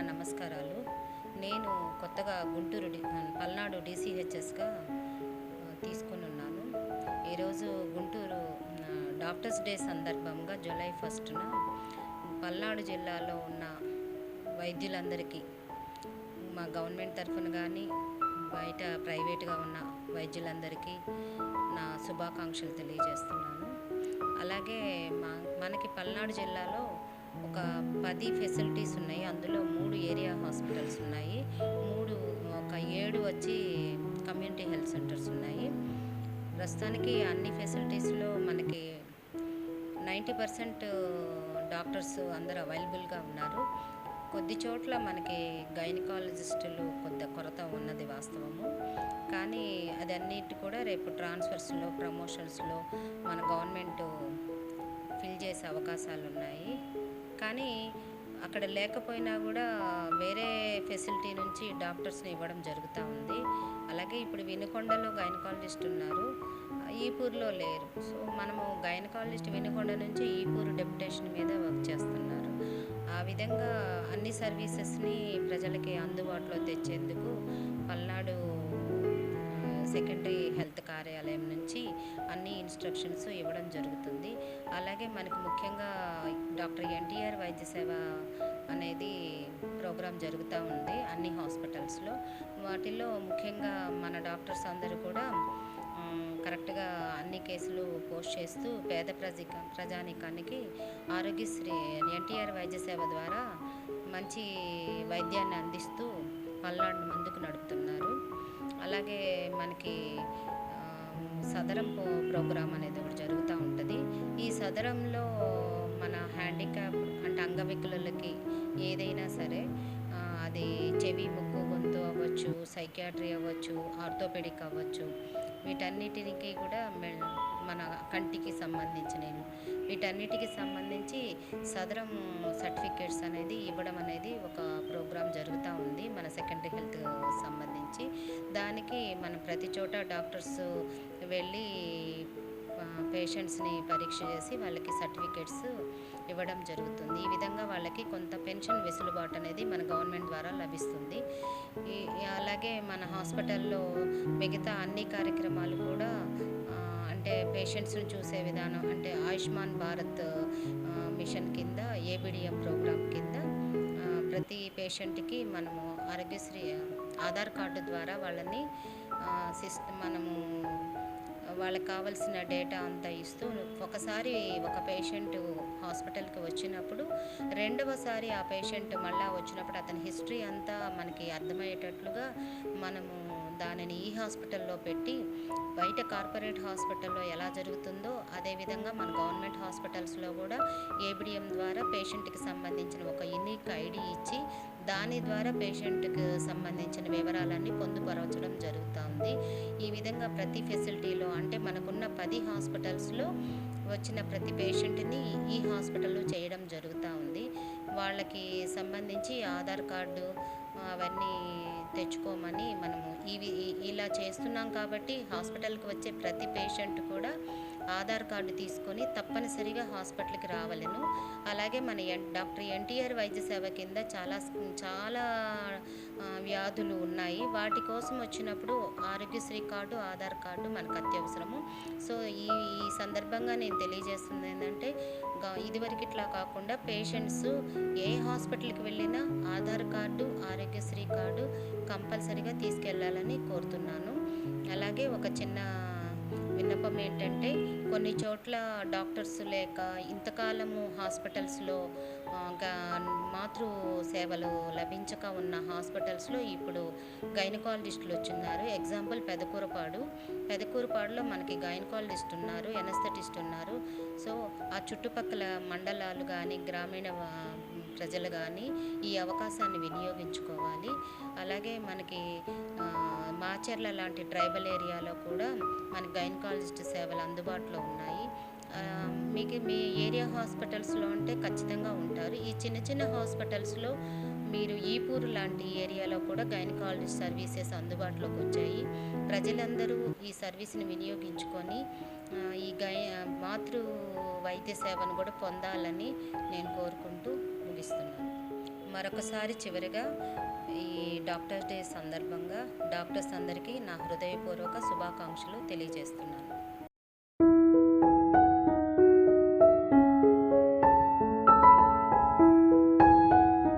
నమస్కారాలు. నేను కొత్తగా గుంటూరు పల్నాడు డీసీహెచ్ఎస్గా తీసుకుని ఉన్నాను. ఈరోజు గుంటూరు డాక్టర్స్ డే సందర్భంగా జూలై ఫస్ట్న పల్నాడు జిల్లాలో ఉన్న వైద్యులందరికీ మా గవర్నమెంట్ తరఫున కానీ బయట ప్రైవేట్గా ఉన్న వైద్యులందరికీ నా శుభాకాంక్షలు తెలియజేస్తున్నాను. అలాగే మా మనకి పల్నాడు జిల్లాలో ఒక పది ఫెసిలిటీస్ ఉన్నాయి. అందులో మూడు ఏరియా హాస్పిటల్స్ ఉన్నాయి. మూడు ఒక ఏడు వచ్చి కమ్యూనిటీ హెల్త్ సెంటర్స్ ఉన్నాయి. ప్రస్తుతానికి అన్ని ఫెసిలిటీస్లో మనకి నైంటీ పర్సెంట్ డాక్టర్స్ అందరు అవైలబుల్గా ఉన్నారు. కొద్ది చోట్ల మనకి గైనకాలజిస్టులు కొద్ది కొరత ఉన్నది వాస్తవము. కానీ అది అన్నిటి కూడా రేపు ట్రాన్స్ఫర్స్లో ప్రమోషన్స్లో మన గవర్నమెంట్ ఫిల్ చేసే అవకాశాలు ఉన్నాయి కానీ అక్కడ లేకపోయినా కూడా వేరే ఫెసిలిటీ నుంచి డాక్టర్స్ని ఇవ్వడం జరుగుతూ ఉంది. అలాగే ఇప్పుడు వినుకొండలో గైనకాలజిస్ట్ ఉన్నారు. ఈపూర్లో లేరు. సో మనము గైనకాలజిస్ట్ వినుకొండ నుంచి ఈపూర్ డెప్యుటేషన్ మీద వర్క్ చేస్తున్నారు. ఆ విధంగా అన్ని సర్వీసెస్ని ప్రజలకి అందుబాటులో తెచ్చేందుకు పల్నాడు సెకండరీ హెల్త్ కార్యాలయం నుంచి అన్ని ఇన్స్ట్రక్షన్స్ ఇవ్వడం జరుగుతుంది. అలాగే మనకు ముఖ్యంగా డాక్టర్ ఎన్టీఆర్ వైద్య సేవ అనేది ప్రోగ్రాం జరుగుతూ ఉంది అన్ని హాస్పిటల్స్లో. వాటిల్లో ముఖ్యంగా మన డాక్టర్స్ అందరూ కూడా కరెక్ట్గా అన్ని కేసులు పోస్ట్ చేస్తూ పేద ప్రజ ప్రజానికానికి ఆరోగ్యశ్రీ ఎన్టీఆర్ వైద్య సేవ ద్వారా మంచి వైద్యాన్ని అందిస్తూ పల్నాడు ముందుకు నడుపుతున్నారు. అలాగే మనకి సదరం ప్రోగ్రాం అనేది ఒకటి జరుగుతూ ఉంటుంది. ఈ సదరంలో మన హ్యాండిక్యాప్ అంటే అంగవికలులకి ఏదైనా సరే అది చెవి ముక్కు అవ్వచ్చు సైకియాట్రీ అవ్వచ్చు ఆర్థోపెడిక్ అవ్వచ్చు. వీటన్నిటికి కూడా మన కంటికి సంబంధించినవి. వీటన్నిటికి సంబంధించి సదరం సర్టిఫికేట్స్ అనేది ఇవ్వడం అనేది ఒక ప్రోగ్రాం జరుగుతూ ఉంది మన సెకండరీ హెల్త్ సంబంధించి. దానికి మనం ప్రతి చోట డాక్టర్స్ వెళ్ళి పేషెంట్స్ని పరీక్ష చేసి వాళ్ళకి సర్టిఫికేట్స్ ఇవ్వడం జరుగుతుంది. ఈ విధంగా వాళ్ళకి కొంత పెన్షన్ వెసులుబాటు అనేది మన గవర్నమెంట్ ద్వారా లభిస్తుంది. ఈ అలాగే మన హాస్పిటల్లో మిగతా అన్ని కార్యక్రమాలు కూడా అంటే పేషెంట్స్ని చూసే విధానం అంటే ఆయుష్మాన్ భారత్ మిషన్ కింద ఏబిడిఎం ప్రోగ్రాం కింద ప్రతి పేషెంట్కి మనము ఆరోగ్యశ్రీ ఆధార్ కార్డు ద్వారా వాళ్ళని సిస్ మనము వాళ్ళకి కావాల్సిన డేటా అంతా ఇస్తూ ఒకసారి ఒక పేషెంట్ హాస్పిటల్కి వచ్చినప్పుడు రెండవసారి ఆ పేషెంట్ మళ్ళా వచ్చినప్పుడు అతని హిస్టరీ అంతా మనకి అర్థమయ్యేటట్లుగా మనము దానిని ఈ హాస్పిటల్లో పెట్టి బయట కార్పొరేట్ హాస్పిటల్లో ఎలా జరుగుతుందో అదేవిధంగా మన గవర్నమెంట్ హాస్పిటల్స్లో కూడా ఏబిడిఎం ద్వారా పేషెంట్కి సంబంధించిన ఒక యూనిక్ ఐడి ఇచ్చి దాని ద్వారా పేషెంట్కి సంబంధించిన వివరాలన్నీ పొందుపరచడం జరుగుతుంది. ఈ విధంగా ప్రతి ఫెసిలిటీలో అంటే మనకున్న పది హాస్పిటల్స్లో వచ్చిన ప్రతి పేషెంట్ని ఈ హాస్పిటల్లో చేయడం జరుగుతూ ఉంది. వాళ్ళకి సంబంధించి ఆధార్ కార్డు అవన్నీ తెచ్చుకోమని మనము ఇవి ఇలా చేస్తున్నాం కాబట్టి హాస్పిటల్కి వచ్చే ప్రతి పేషెంట్ కూడా ఆధార్ కార్డు తీసుకొని తప్పనిసరిగా హాస్పిటల్కి రావలను. అలాగే మన ఎన్ డాక్టర్ ఎన్టీఆర్ వైద్య సేవ కింద చాలా చాలా వ్యాధులు ఉన్నాయి. వాటి కోసం వచ్చినప్పుడు ఆరోగ్యశ్రీ కార్డు ఆధార్ కార్డు మనకు అత్యవసరము. సో ఈ ఈ సందర్భంగా నేను తెలియజేస్తుంది ఏంటంటే ఇదివరకు ఇట్లా కాకుండా పేషెంట్స్ ఏ హాస్పిటల్కి వెళ్ళినా ఆధార్ కార్డు ఆరోగ్యశ్రీ కార్డు కంపల్సరీగా తీసుకెళ్ళాలని కోరుతున్నాను. అలాగే ఒక చిన్న విన్నపం ఏంటంటే కొన్ని చోట్ల డాక్టర్స్ లేక ఇంతకాలము హాస్పిటల్స్లో మాతృ సేవలు లభించక ఉన్న హాస్పిటల్స్లో ఇప్పుడు గైనకాలజిస్టులు వచ్చిన్నారు ఎగ్జాంపుల్ పెదకూరపాడు. పెదకూరపాడులో మనకి గైనకాలజిస్ట్ ఉన్నారు ఎనస్థెటిస్ట్ ఉన్నారు సో ఆ చుట్టుపక్కల మండలాలు కానీ గ్రామీణ ప్రజలు కానీ ఈ అవకాశాన్ని వినియోగించుకోవాలి. అలాగే మనకి మాచర్ల లాంటి ట్రైబల్ ఏరియాలో కూడా మనకి గైనకాలజిస్ట్ సేవలు అందుబాటులో ఉన్నాయి. మీకు మీ ఏరియా హాస్పిటల్స్లో ఉంటే ఖచ్చితంగా ఉంటారు. ఈ చిన్న చిన్న హాస్పిటల్స్లో మీరు ఈపూరు లాంటి ఏరియాలో కూడా గైనకాలజిస్ట్ సర్వీసెస్ అందుబాటులోకి వచ్చాయి. ప్రజలందరూ ఈ సర్వీస్ని వినియోగించుకొని ఈ గై మాతృ వైద్య సేవను కూడా పొందాలని నేను కోరుకుంటూ ముగిస్తున్నాను మరొకసారి చివరిగా ఈ డాక్టర్స్ డే సందర్భంగా డాక్టర్స్ అందరికీ నా హృదయపూర్వక శుభాకాంక్షలు తెలియజేస్తున్నాను.